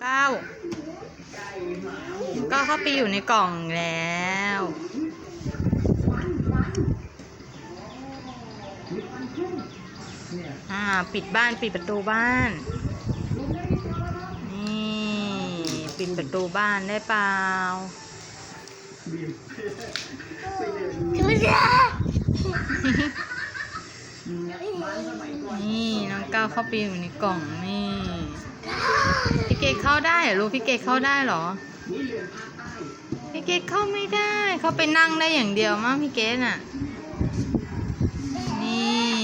เก้าเก้าเข้าไปอยู่ในกล่องแล้วอ่าปิดบ้านปิดประตูบ้าน นี่ปิดประตูบ้านได้เปล่าไม่ได้นี่น้องก้าวเข้าไปอยู่ในกล่องนี่ พี่เกดเข้าได้เหรอลูกพี่เกดเข้าได้เหรอ พี่เกดเข้าไม่ได้ เขาไปนั่งได้อย่างเดียวมั้งพี่เกดน่ะ นี่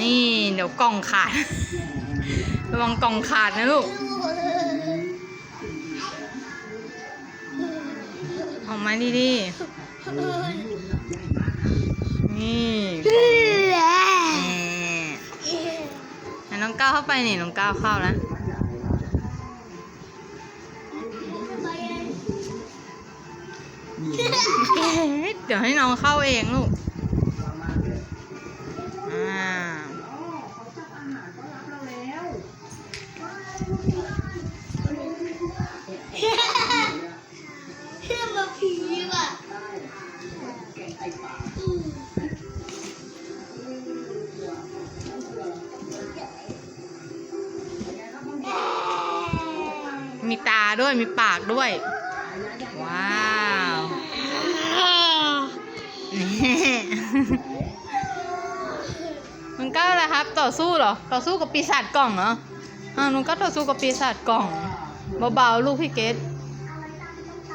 นี่เดี๋ยวกล่องขาด ระวังกล่องขาดนะลูกออกมาดีๆ นี่ นี่น้องก้าวเข้าไปนี่น้องก้าวเข้าแล้วเดี๋ยวให้น้องเข้าเองลูกอ่าเชื่อมาผีว่ะ มีตาด้วยมีปากด้วย ว้าวนี่น้องก้าวอะไรครับ ต่อสู้เหรอ ต่อสู้กับปีศาจกล่องเหรออ่าน้องก้าวต่อสู้กับปีศาจกล่องเบาๆลูกพี่เกด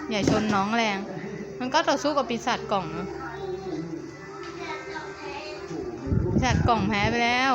อย่าชนน้องแรง มันก็ต่อสู้กับปีศาจกล่องนะปีศาจกล่องแพ้ไปแล้ว